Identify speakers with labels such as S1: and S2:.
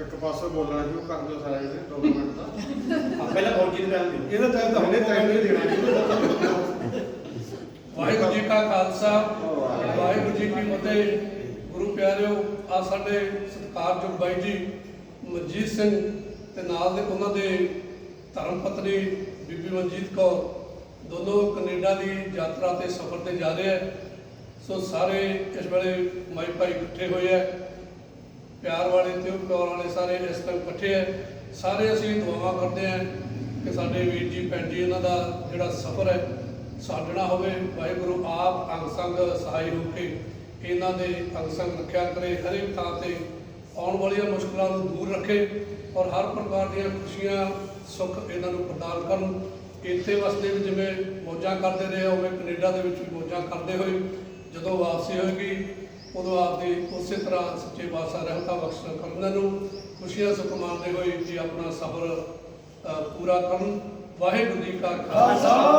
S1: ਇੱਕ ਪਾਸੇ ਬੋਲਣਾ ਸ਼ੁਰੂ ਕਰ ਦਿਓ ਸਾਰੇ ਨੇ 2 ਮਿੰਟ ਦਾ।
S2: ਪਹਿਲਾਂ ਫੌਜੀ ਨੂੰ ਟਾਈਮ ਦਿਓ?
S1: ਇਹਦਾ ਟਾਈਮ ਤਾਂ ਹੁਣੇ ਟਾਈਮ ਨਹੀਂ ਦੇਣਾ।
S3: ਵਾਹਿਗੁਰੂ ਜੀ ਕਾ ਖਾਲਸਾ ਵਾਹਿਗੁਰੂ ਜੀ ਕੀ ਫਤਿਹ। ਗੁਰੂ ਪਿਆਰਿਓ ਆ ਸਾਡੇ ਸਤਿਕਾਰਯੋਗ ਬਾਈ ਜੀ ਮਨਜੀਤ ਸਿੰਘ ਤੇ ਨਾਲ ਦੇ ਉਹਨਾਂ ਦੇ ਧਰਮ ਪਤਨੀ ਬੀਬੀ ਮਨਜੀਤ ਕੌਰ ਦੋਨੋਂ ਕੈਨੇਡਾ ਦੀ ਯਾਤਰਾ ਤੇ ਸਫ਼ਰ ਤੇ ਜਾ ਰਹੇ ਹੈ ਸੋ ਸਾਰੇ ਇਸ ਵੇਲੇ ਮਾਈ ਭਾਈ ਇਕੱਠੇ ਹੋਏ ਹੈ ਪਿਆਰ ਵਾਲੇ ਤੇ ਪਿਆਰ ਵਾਲੇ ਸਾਰੇ ਇਸ ਟਾਈਮ ਇਕੱਠੇ ਹੈ ਸਾਰੇ ਅਸੀਂ ਦੁਆਵਾਂ ਕਰਦੇ ਹਾਂ ਕਿ ਸਾਡੇ ਵੀਰ ਜੀ, ਭੈਣ ਜੀ, ਇਹਨਾਂ ਦਾ ਜਿਹੜਾ ਸਫ਼ਰ ਹੈ ਸਾਡਣਾ ਹੋਵੇ। ਵਾਹਿਗੁਰੂ ਆਪ ਅੰਗ ਸੰਗ ਸਹਾਈ ਹੋ ਕੇ ਇਹਨਾਂ ਦੇ ਅੰਗ ਸੰਗ ਰੱਖਿਆ ਕਰੇ, ਹਰੇਕ ਥਾਂ ਤੇ ਆਉਣ ਵਾਲੀਆਂ ਮੁਸ਼ਕਲਾਂ ਨੂੰ ਦੂਰ ਰੱਖੇ ਔਰ ਹਰ ਪ੍ਰਕਾਰ ਦੀਆਂ ਖੁਸ਼ੀਆਂ, ਸੁੱਖ ਇਹਨਾਂ ਨੂੰ ਪ੍ਰਦਾਨ ਕਰਨ। ਇੱਥੇ ਵਸਦੇ ਵੀ ਜਿਵੇਂ ਮੌਜਾਂ ਕਰਦੇ ਰਹੇ ਉਵੇਂ ਕੈਨੇਡਾ ਦੇ ਵਿੱਚ ਵੀ ਮੌਜਾਂ ਕਰਦੇ ਹੋਏ ਜਦੋਂ ਵਾਪਸੀ ਹੋਏਗੀ, ਉਦੋਂ ਆਪਦੇ ਉਸੇ ਤਰ੍ਹਾਂ ਸੱਚੇ ਪਾਤਸ਼ਾਹ ਰਹਿਮਤਾਂ ਬਖਸ਼ ਕਰਨ ਨੂੰ ਖੁਸ਼ੀਆਂ ਸੁਖ ਮਾਣਦੇ ਹੋਏ ਜੀ ਆਪਣਾ ਸਫ਼ਰ ਪੂਰਾ ਕਰਨ। ਵਾਹਿਗੁਰੂ ਜੀ ਕਾ ਖਾਲਸਾ।